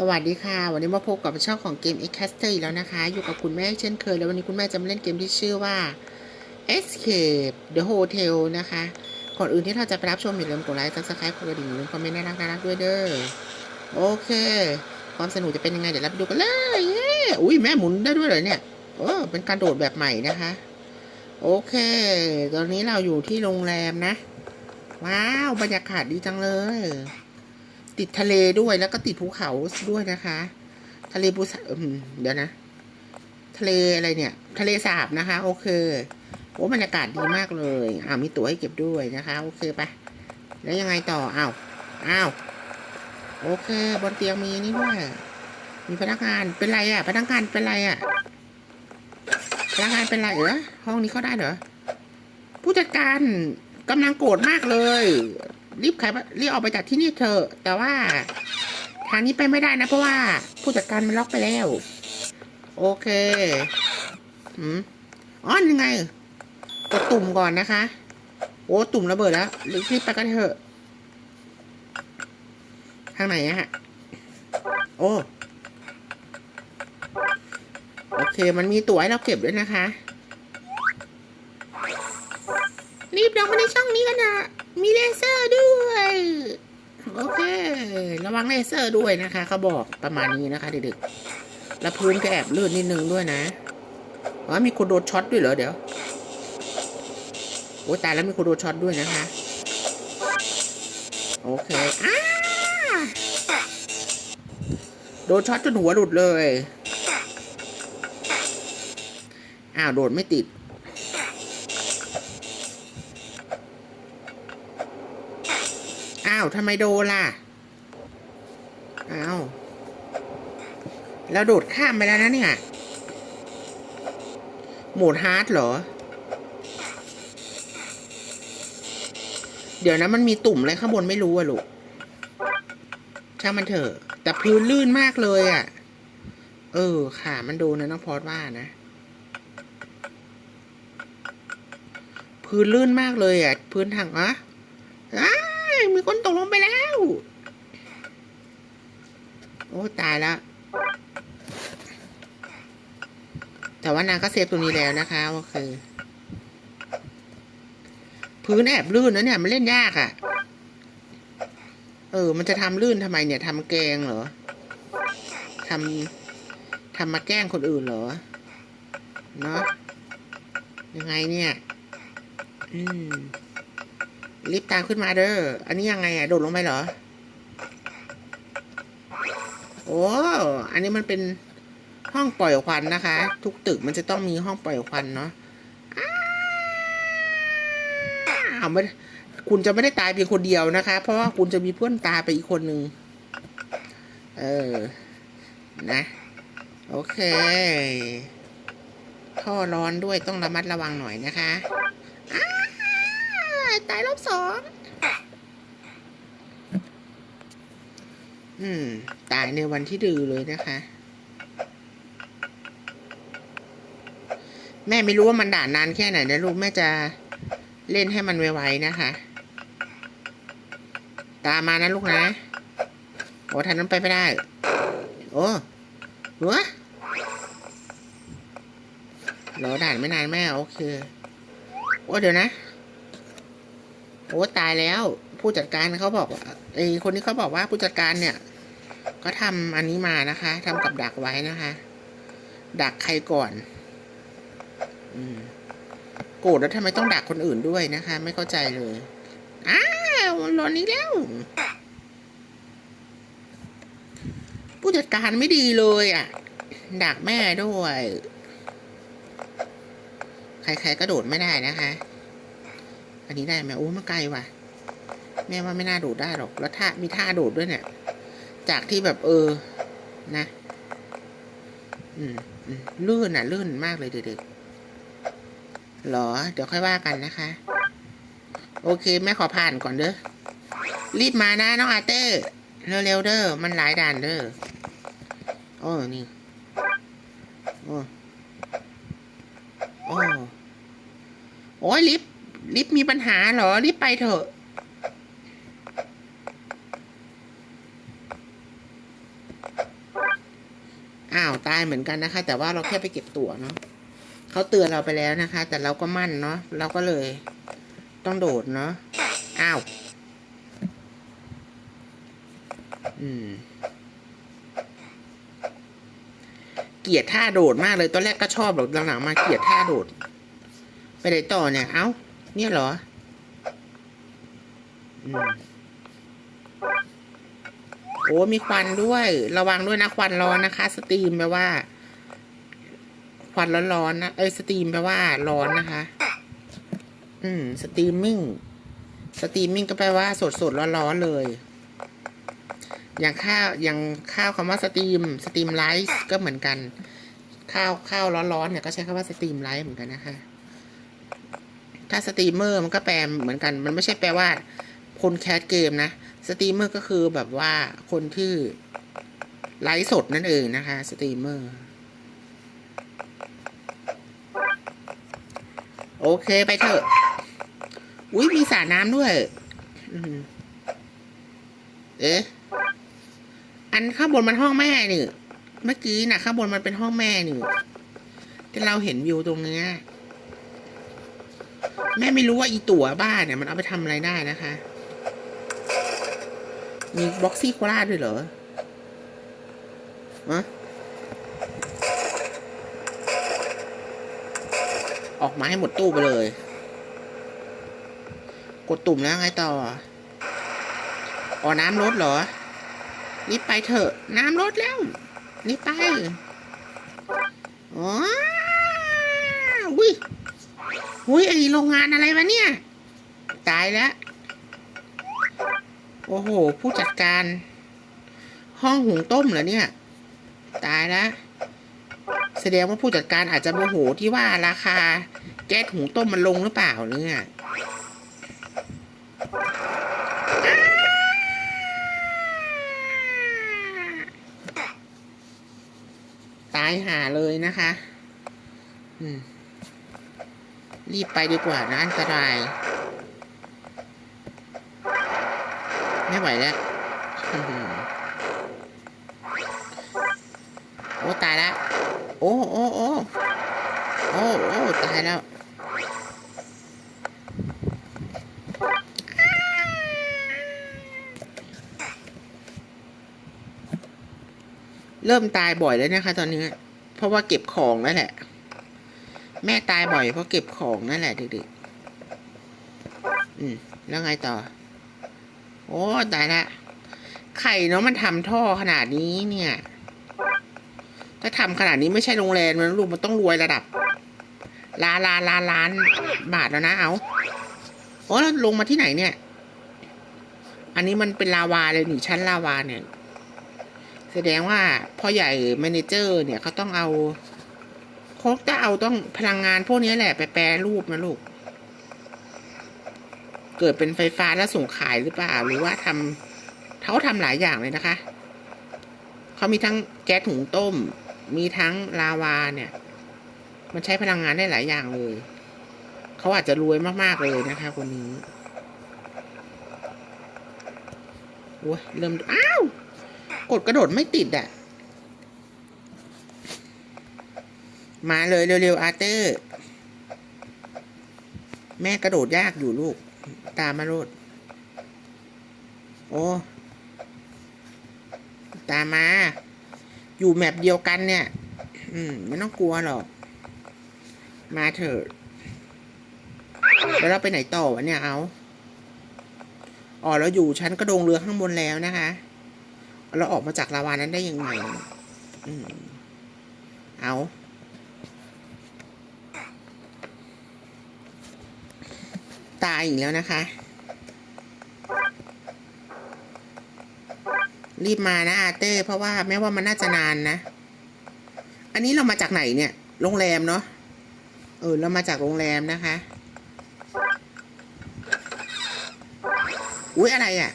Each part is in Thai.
สวัสดีค่ะ วันนี้มาพบกับช่องของเกม e x c a s t e r แล้วนะคะ อยู่กับคุณแม่เช่นเคย แล้ววันนี้คุณแม่จะมาเล่นเกมที่ชื่อว่า Escape the Hotel นะคะ ก่อนอื่นที่เราจะไปรับชมอย่าลืมกดไลค์ subscribe กดกระดิ่งลืมคอมเมนต์น่ารักน่ารักด้วยเด้อโอเค ความสนุกจะเป็นยังไง เดี๋ยวราไปดูกันเลยเย้อุ้ยแม่หมุนได้ด้วยเหรอเนี่ยเออเป็นการโดดแบบใหม่นะคะ โอเค ตอนนี้เราอยู่ที่โรงแรมนะ ว้าวบรรยากาศดีจังเลย ติดทะเลด้วยแล้วก็ติดภูเขาด้วยนะคะ ทะเลภูสเดี๋ยวนะ ทะเลอะไรเนี่ย ทะเลสาบนะคะ โอเคโอ้บรรยากาศดีมากเลยอ่าวมีตั๋วให้เก็บด้วยนะคะ โอเคไปแล้วยังไงต่ออ้าวอ้าวโอเค บนเตียงมีนี่ด้วยมีพนักงานเป็นไรอะ พนักงานเป็นไรอะพนักงานเป็นไรเหรอห้องนี้เข้าได้เหรอผู้จัดการกำลังโกรธมากเลย รีบขายรีบออกไปจากที่นี่เถอะ แต่ว่าทางนี้ไปไม่ได้นะ เพราะว่าผู้จัดการมันล็อกไปแล้ว โอเคอืมอ๋อยังไงกดตุ่มก่อนนะคะ โอ้ตุ่มระเบิดแล้วรีบไปกันเถอะ ทางไหนอะฮะ โอ้โอเค มันมีตั๋วให้เราเก็บด้วยนะคะ รีบลงมาในช่องนี้กันนะ มีเลเซอร์ด้วย โอเค ระวังเลเซอร์ด้วยนะคะเขาบอกประมาณนี้นะคะเด็กๆแล้วพื้นก็แอบลื่นนิดนึงด้วยนะอ๋อมีคนโดนช็อตด้วยเหรอเดี๋ยวโอ้ตายแล้วมีคนโดนช็อตด้วยนะคะ โอเคอ้าโดนช็อตจนหัวหลุดเลย อ้าวโดดไม่ติดาวทำไมโดล่ะ อ้าวแล้วโดดข้ามไปแล้วนะเนี่ยโหมดฮาร์ดเหรอ เดี๋ยวนะมันมีตุ่มอะไรข้างบนไม่รู้อะลูก ช่างมันเถอะ แต่พื้นลื่นมากเลยอะเออค่ะมันโดนนะน้องพอดว่านะ พื้นลื่นมากเลยอะพื้นทางอะ คนตกลงไปแล้ว โอ้ตายแล้วแต่ว่านางก็เซฟตรงนี้แล้วนะคะโอเคพื้นแอบลื่นนะเนี่ย มันเล่นยากอะ่ะ เออ มันจะทำลื่นทำไมเนี่ยทำแกงเหรอทำทำมาแกล้งคนอื่นเหรอ เนาะยังไงเนี่ย อืม รีบตามขึ้นมาเด้อ อันนี้ยังไงอะโดดลงไปเหรอ โอ้ อันนี้มันเป็นห้องปล่อยควันนะคะ ทุกตึกมันจะต้องมีห้องปล่อยควันเนาะอ้าวไม่คุณจะไม่ได้ตายเพียงคนเดียวนะคะ เพราะว่าคุณจะมีเพื่อนตายไปอีกคนหนึ่ง เออ นะ โอเค ท่อร้อนด้วยต้องระมัดระวังหน่อยนะคะ ตายรอบสองอืม ตายในวันที่ดือเลยนะคะ แม่ไม่รู้ว่ามันด่านนานแค่ไหนนะลูกแม่จะเล่นให้มันไวๆนะคะ ตามมานะลูกนะโอ้ทางนั้นไปไม่ได้ โอ้หัวรอด่านไม่นานแม่โอเค โอ้เดี๋ยวนะ โอ้ตายแล้ว ผู้จัดการเขาบอกไอคนนี้เขาบอกว่าผู้จัดการเนี่ย ก็ทำอันนี้มานะคะทำกับดักไว้นะคะ ดักใครก่อน อืมโกรธแล้วทำไมต้องดักคนอื่นด้วยนะคะ ไม่เข้าใจเลยอ้าวรอนนี้แล้ว ผู้จัดการไม่ดีเลยอะ ดักแม่ด้วย ใครๆก็โดดไม่ได้นะคะ อันนี้ได้ไหมโอ้มาไกลว่ะ แม่ว่าไม่น่าโดดได้หรอก แล้วท่ามีท่าโดดด้วยเนี่ย จากที่แบบเออ นะ อืมอืมลื่นอะ ลื่นมากเลยเด็กๆหรอ เดี๋ยวค่อยว่ากันนะคะ โอเค แม่ขอผ่านก่อนเด้อ รีบมานะน้องอาเต้ เร็วๆเด้อ มันหลายด่านเด้อ โอ้นี่ โอ้ โอ้โอ้ยลิฟ ลิฟต์มีปัญหาเหรอรีบไปเถอะ อ้ายเหมือนกันนะคะ แต่ว่าเราแค่ไปเก็บตั๋วเนาะเขาเตือนเราไปแล้วนะคะ แต่เราก็มั่นเนาะเราก็เลย ต้องโดดเนาะอ้าวอืมเกลียดท่าโดดมากเลยตอนแรกก็ชอบหรอกหลังๆมาเกลียดท่าโดด ไปไหนต่อเนี่ยเอ้า เนี่ยเหรออืมโอ้ มีควันด้วย ระวังด้วยนะควันร้อนนะคะ สตรีมแปลว่า ควันร้อนๆนะ เอ้ย สตรีมแปลว่า ร้อนนะคะ อืม สตรีมมิ่ง สตรีมมิ่งก็แปลว่า สดสดๆร้อนๆเลย อย่างข้าว อย่างข้าวคำว่าสตรีม สตรีมไลฟ์ก็เหมือนกัน ข้าวข้าวร้อนๆเนี่ยก็ใช้คำว่าสตรีมไลฟ์เหมือนกันนะคะ ถ้าสตรีมเมอร์มันก็แปลเหมือนกัน มันไม่ใช่แปลว่า คนแคสเกมนะ สตรีมเมอร์ก็คือแบบว่าคนที่ไลฟ์สดนั่นเองนะคะ สตรีมเมอร์ โอเคไปเถอะ อุ้ยมีสระน้ำด้วยเอ๊ะ อันข้างบนมันห้องแม่นี่ เมื่อกี้น่ะ ข้างบนมันเป็นห้องแม่นี่ที่เราเห็นวิวตรงเนี้ย แม่ไม่รู้ว่าอีตั๋วบ้านเนี่ยมันเอาไปทำอะไรได้นะคะ มีบ็อกซี่โคลาด้วยเหรออะออกมาให้หมดตู้ไปเลย กดตุ่มแล้วไงต่ออ๋อน้ำลดเหรอรีบไปเถอะ น้ำลดแล้วรีบไป อ๋ออุ้ ยอุ้ยไอโรงงานอะไรวะเนี่ย ตายแล้ว โอ้โห ผู้จัดการ ห้องหุงต้มเหรอเนี่ย ตายแล้ว แสดงว่าผู้จัดการอาจจะโมโหที่ว่าราคา แก๊สหุงต้มมันลงหรือเปล่าเนี่ยตายหาเลยนะคะ อืม รีบไปดีกว่านะอันตราย ไม่ไหวแล้วโอ้ตายแล้ว โอ้โอ้โอ้โอ้โอ้ตายแล้วเริ่มตายบ่อยแล้วนะคะ ตอนนี้ เพราะว่าเก็บของนั่นแหละ แม่ตายบ่อยเพราะเก็บของนั่นแหละดึกๆอืม แล้วไงต่อ โอ้ตายละไข่เนาะมันทำท่อขนาดนี้เนี่ย ถ้าทำขนาดนี้ไม่ใช่โรงแรมมันลูกมันต้องรวยระดับล้านล้านล้านล้านบาทแล้วนะเอาโอ้แล้วลงมาที่ไหนเนี่ย อันนี้มันเป็นลาวาเลยนี่ชั้นลาวาเนี่ย แสดงว่าพ่อใหญ่แมเนเจอร์ เนี่ยเขาต้องเอา เขาจะเอาต้องพลังงานพวกนี้แหละไปแปรรูปนะลูก เกิดเป็นไฟฟ้าแล้วส่งขายหรือเปล่า หรือว่าทำเขาทำหลายอย่างเลยนะคะ เขามีทั้งแก๊สถุงต้ม มีทั้งลาวาเนี่ย มันใช้พลังงานได้หลายอย่างเลย เขาอาจจะรวยมากๆเลยนะคะคนนี้โอ้ยเริ่ม อ้าว กดกระโดดไม่ติดอะ่ะ มาเลยเร็วๆอาร์เตอร์ แม่กระโดดยากอยู่ลูก ตามมาโลดโอ้ตามมา อยู่แมปเดียวกันเนี่ย อืม ไม่ต้องกลัวหรอก มาเถอะ แล้วเราไปไหนต่อวะเนี่ยเอาอ๋อเราอยู่ชั้นกระโดงเรือข้างบนแล้วนะคะ เราออกมาจากลาวานั้นได้ยังไง อืม เอา ตายอีกแล้วนะคะ รีบมานะอาเต้ เพราะว่าแม้ว่ามันน่าจะนานนะ อันนี้เรามาจากไหนเนี่ย โรงแรมเนาะ เออ เรามาจากโรงแรมนะคะ อุ้ยอะไรอะ่ะ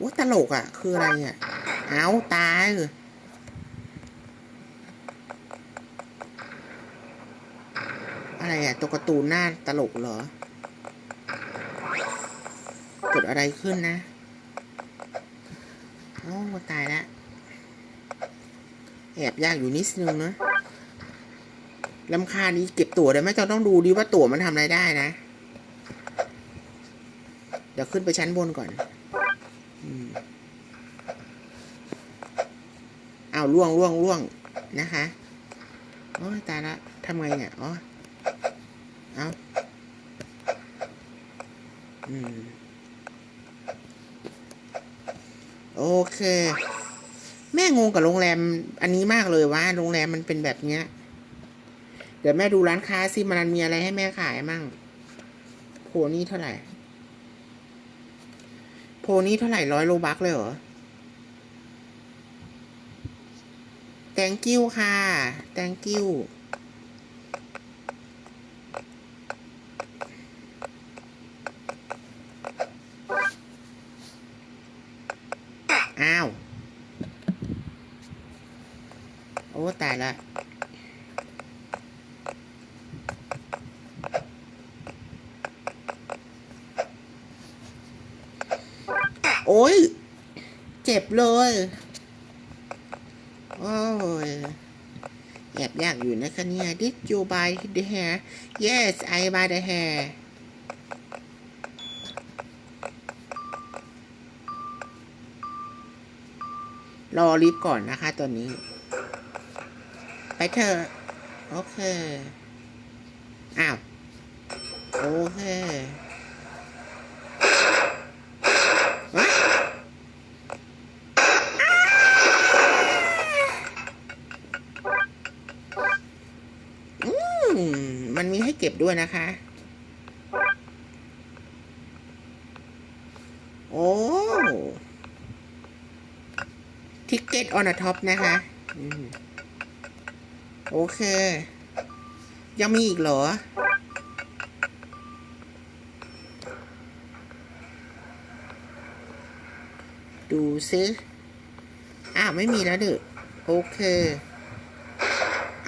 อุ้ยตลกอะ่ะ คืออะไรอะ่ะ เอาตายเลย อะไรอะ่ะตัวการ์ตูนหน้าตลกเหรอเกิดอะไรขึ้นนะ โอ้ตายแล้วแอบยากอยู่นิดนึงนะลำคานี้เก็บตั๋วได้ไหมจะต้องดูดิว่าตั๋วมันทำอะไรได้นะ เดี๋ยวขึ้นไปชั้นบนก่อนอเอาวล่วงล่วงล่วงนะคะ โอ้ตายละทำไงเนี่ย อ๋อ เอาอืม โอเค แม่งงกับโรงแรม อันนี้มากเลยว่า โรงแรมมันเป็นแบบเนี้ย เดี๋ยวแม่ดูร้านค้าสิมันมีอะไรให้แม่ขายมั่งโพนี่เท่าไหร่ โพนี่เท่าไหร่ร้อยโลบักเลยเหรอ thank you ค่ะ thank you อ้าว โอ้ตายละโอ้ย เจ็บเลย โอ้ยแอบยากอยู่นะคะเนี่ย Did you buy the hair Yes I buy the hair รอลิฟต์ก่อนนะคะตอนนี้ ไปเถอะ โอเค อ้าว โอเควะอืมมันมีให้เก็บด้วยนะคะ โอ้ทิกเก็ตออนท็อปนะคะ อืม โอเค ยังมีอีกเหรอ ดูซิ อ้าว ไม่มีแล้วดึโอเค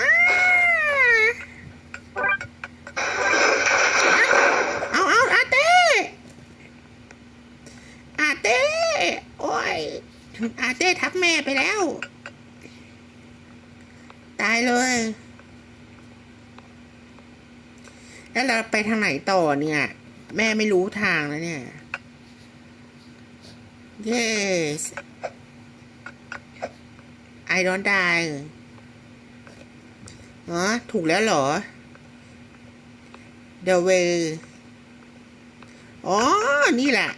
อ้าเอาเอาอาเต้อาเต้โอ้ย อาเต้ทับแม่ไปแล้ว ตายเลย แล้วเรา ไปทางไหนต่อเนี่ย แม่ไม่รู้ทางแล้วเนี่ย yes I don't die อ๋อถูกแล้วเหรอ the way อ๋อ นี่แหละ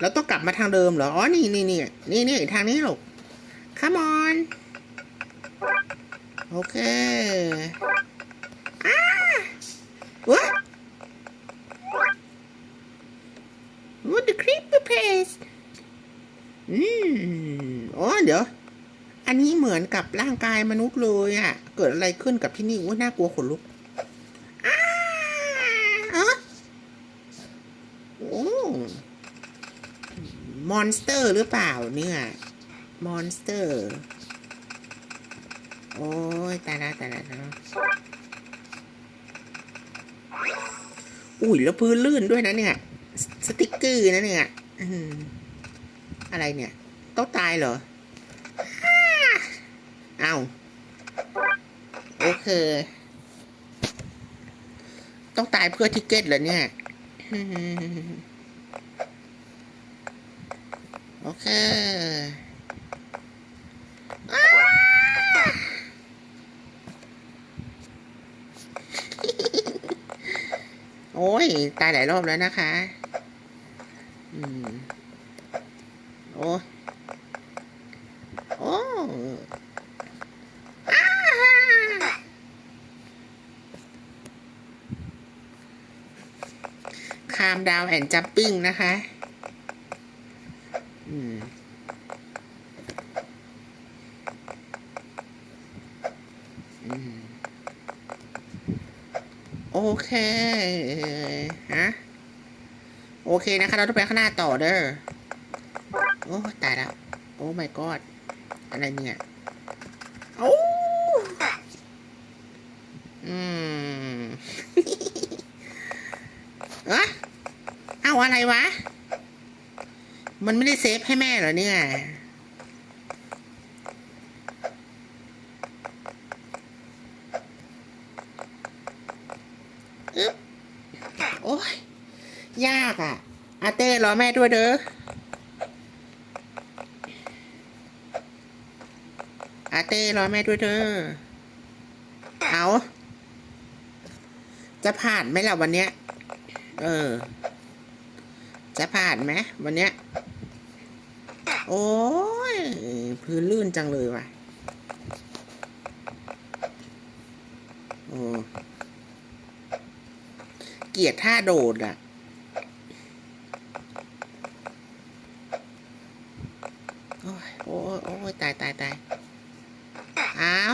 เราต้องกลับมาทางเดิมเหรอ อ๋อ นี่นี่นี่นี่นี่ทางนี้หรอก come on โอเคอ้าวะ what the creepy place อืมอ๋อเดี๋ยว อันนี้เหมือนกับร่างกายมนุษย์เลยอะเกิดอะไรขึ้นกับที่นี่ว่าน่ากลัวขนลุกอ้าอโอ้มอนสเตอร์หรือเปล่าเนี่ยมอนสเตอร์ โอ้ยตายละตายละตายละอุ้ยแล้วพื้นลื่นด้วยนะเนี่ย สติกเกอร์นะเนี่ยอืมอะไรเนี่ยต้องตายเหรอเอาโอเค ต้องตายเพื่อทิกเก็ตเหรอเนี่ยโอเคอโอ้ย ตายหลายรอบแล้วนะคะ อืมโอ้โอ้คามดาวแอนจัมปิ้งนะคะ อืมอืมโอเค โอเคนะคะเราต้องไปข้างหน้าต่อเด้อ โอ้ตายแล้ว โอ้ my god อะไรเนี่ยโอ้อืมเอ๊ะเอาอะไรวะ มันไม่ได้เซฟให้แม่เหรอเนี่ยโอ้ยยากอะ อาเต้รอแม่ด้วยเด้ออาเต้รอแม่ด้วยเด้อเอาจะผ่านไหมล่ะวันเนี้ย เออ จะผ่านไหมวันเนี้ย โอ้ยพื้นลื่นจังเลยว่ะ โอ้ เกียดท่าโดดอะ โอ้ยโอ้ยโอ้ยตายตายตายอ้าว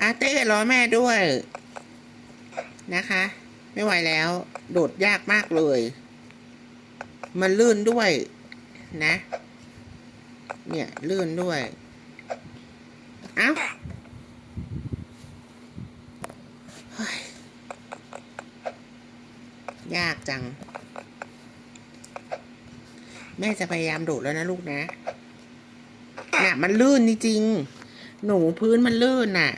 อาเต้รอแม่ด้วยนะคะ ไม่ไหวแล้ว โดดยากมากเลย มันลื่นด้วยนะ เนี่ยลื่นด้วย เอ้าเฮ้ยยากจัง แม่จะพยายามโดดแล้วนะลูกนะน่ะ มันลื่นจริงๆหนูพื้นมันลื่นน่ะ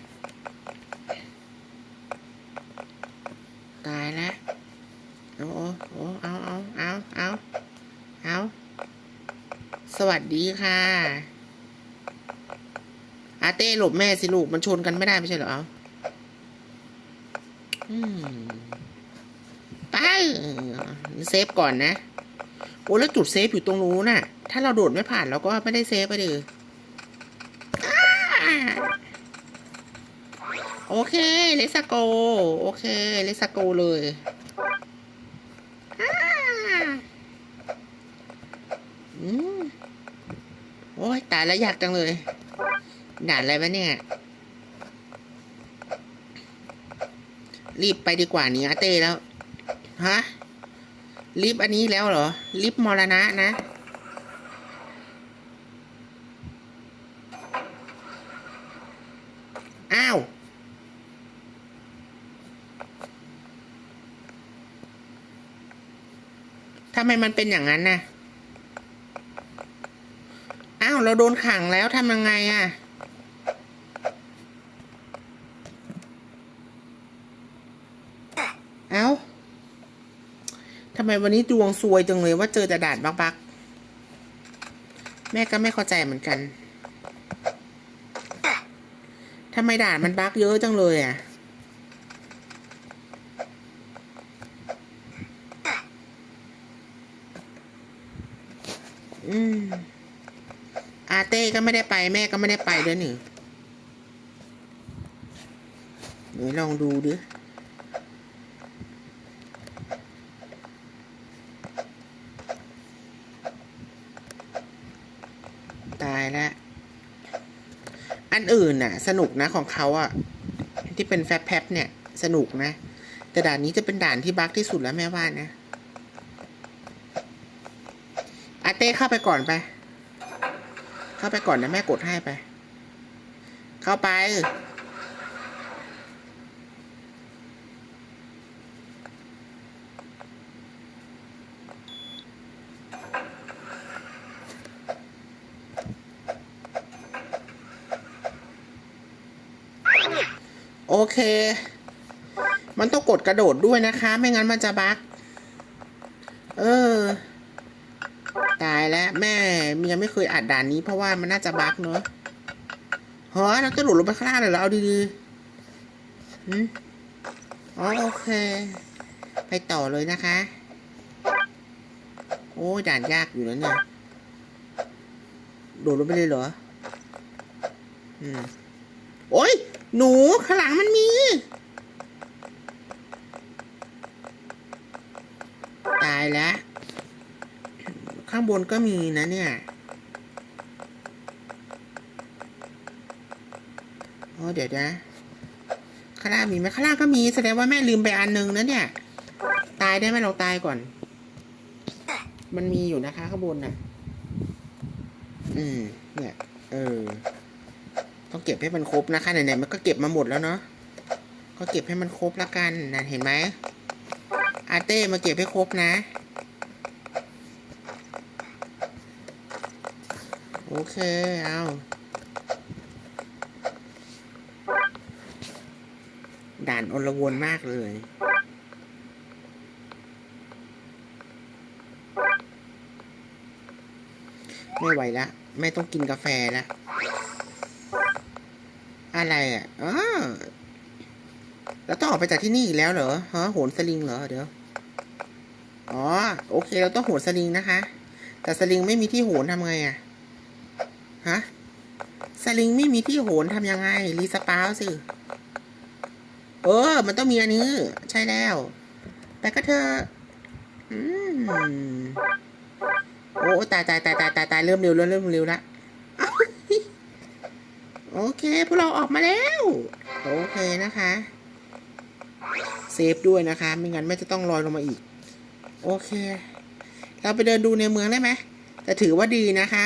ตายแล้วโอ้โอ้เอาเอาเอาเอาเอาสวัสดีค่ะอาเต้หลบแม่สิลูก มันชนกันไม่ได้ไม่ใช่เหรอเอาอืมไปเซฟก่อนนะ อ้แล้วจุดเซฟอยู่ตรงนู้นน่ะ ถ้าเราโดดไม่ผ่านเราก็ไม่ได้เซฟไปดิอ้าโอเค เลสโก โอเค เลสโกเลย อืมโอ้ยตายแล้วอยากจังเลย ด่านอะไรวะเนี่ย รีบไปดีกว่านี้อาเต้แล้ว ฮะ ลิฟต์อันนี้แล้วเหรอ ลิฟต์มรณะนะ อ้าว ทำไมมันเป็นอย่างนั้นน่ะ อ้าว เราโดนขังแล้วทำยังไงอะอ้า ทำ ไมวันนี้ดวงซวยจังเลยว่าเจอแต่ด่านบักบักแม่ก็ไม่เข้าใจเหมือนกันทำไมด่านมันบักเยอะจังเลยอะอืมอาเต้ก็ไม่ได้ไป แม่ก็ไม่ได้ไปด้วยนี่เดี๋ยวลองดูดิ ตายแล้ว อื่นน่ะ สนุกนะของเขาอะที่เป็นแฟบแพบเนี่ย สนุกนะ แต่ด่านนี้จะเป็นด่านที่บั๊กที่สุดแล้วแม่ว่านะอาเต้เข้าไปก่อนไป เข้าไปก่อนนะแม่กดให้ไป เข้าไป เค มันต้องกดกระโดดด้วยนะคะ ไม่งั้นมันจะบั๊กเออ ตายแล้วแม่ยังไม่เคยอัดด่านนี้เพราะว่ามันน่าจะบั๊กเนอะเฮ้ยเราจะหลุดลงไปข้างล่างเลยเหรอเอาดีๆหืมอ๋อโอเค ไปต่อเลยนะคะ โอ้ด่านยากอยู่แล้วเนี่ย โดดลงไปเลยเหรอ อืม หนูข้างหลังมันมี ตายแล้ว ข้างบนก็มีนะเนี่ยโอ้เดี๋ยวนะข้างล่างมีไหมข้างล่างก็มีแสดงว่าแม่ลืมไปอันนึงนะเนี่ย ตายได้ไหมเราตายก่อน มันมีอยู่นะคะข้างบนน่ะ อืม เนี่ย เออ ต้องเก็บให้มันครบนะคะไหนๆมันก็เก็บมาหมดแล้วเนาะก็เก็บให้มันครบละกันนะเห็นไหมอาเต้มาเก็บให้ครบนะ โอเคเอาด่านอลวนมากเลยไม่ไหวละไม่ต้องกินกาแฟและ อะไรอะอ๋อเราต้องออกไปจากที่นี่อีกแล้วเหรอฮะโหนสลิงเหรอเดี๋ยว อ๋อ โอเค เราต้องโหนสลิงนะคะ แต่สลิงไม่มีที่โหนทำไงอะ ฮะ สลิงไม่มีที่โหนทำยังไง รีสปาวสิ เออ มันต้องมีอันนี้ ใช่แล้วแต่ก็เธอ อืม โอ้ตายตายตายตายตายเริ่มเร็วเริ่มเร็วละอ้ว โอเค พวกเราออกมาแล้ว โอเคนะคะ เซฟด้วยนะคะ ไม่งั้นไม่จะต้องลอยลงมาอีก โอเค เราไปเดินดูในเมืองได้ไหมแต่ถือว่าดีนะคะ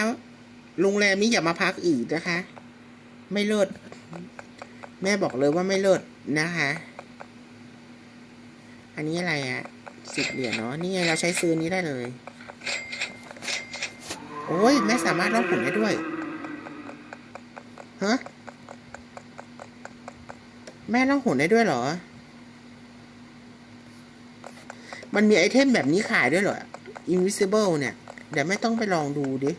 โรงแรมนี้อย่ามาพักอีกนะคะ ไม่เลิศแม่บอกเลยว่าไม่เลิศนะคะ อันนี้อะไรอะสิบเหรียญเนาะนี่ไงเราใช้ซื้อนี้ได้เลย โอ้ยแม่สามารถลอกหุ่นได้ด้วย ฮะ แม่ลอกหุ่นได้ด้วยเหรอ มันมีไอเทมแบบนี้ขายด้วยเหรอ Invisible เนี่ย เดี๋ยวไม่ต้องไปลองดูดิ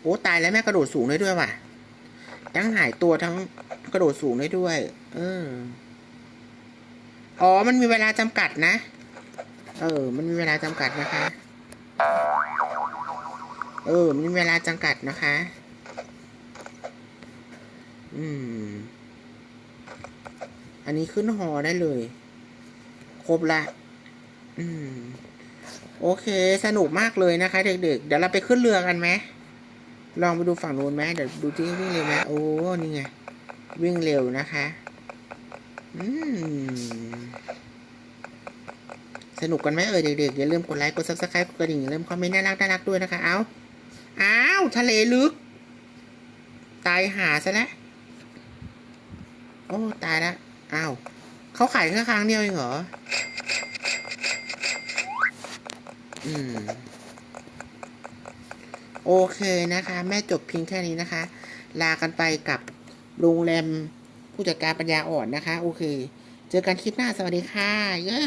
โอ้ตายแล้วแม่กระโดดสูงได้ด้วยว่ะ ทั้งหายตัวทั้งกระโดดสูงได้ด้วย เออ อ๋อ มันมีเวลาจำกัดนะ เออ มันมีเวลาจำกัดนะคะ เออ มีเวลาจำกัดนะคะ อืม อันนี้ขึ้นหอได้เลย ครบละ อืม โอเค สนุกมากเลยนะคะ เด็กๆ เดี๋ยวเราไปขึ้นเรือกันไหมลองไปดูฝั่งนู้นไหมเดี๋ยวดูที่วิ่งเร็วไหมโอ้ นี่ไง วิ่งเร็วนะคะ อืม สนุกกันไหมเอ่ยเด็กๆ อย่าลืมกดไลค์ กดซับสไครต์กดกระดิ่งอย่าลืมคอมเมนต์น่ารักน่ารักด้วยนะคะ เอา อ้าว ทะเลลึก ตายหาซะแล้วโอ้ ตายแล้วอ้าวเขาขายแค่ครั้งเดียวเองเหรอ อืม โอเคนะคะ แม่จบเพียงแค่นี้นะคะ ลากันไปกับโรงแรมผู้จัดการปัญญาอ่อนนะคะ โอเค เจอกันคลิปหน้าสวัสดีค่ะ เย้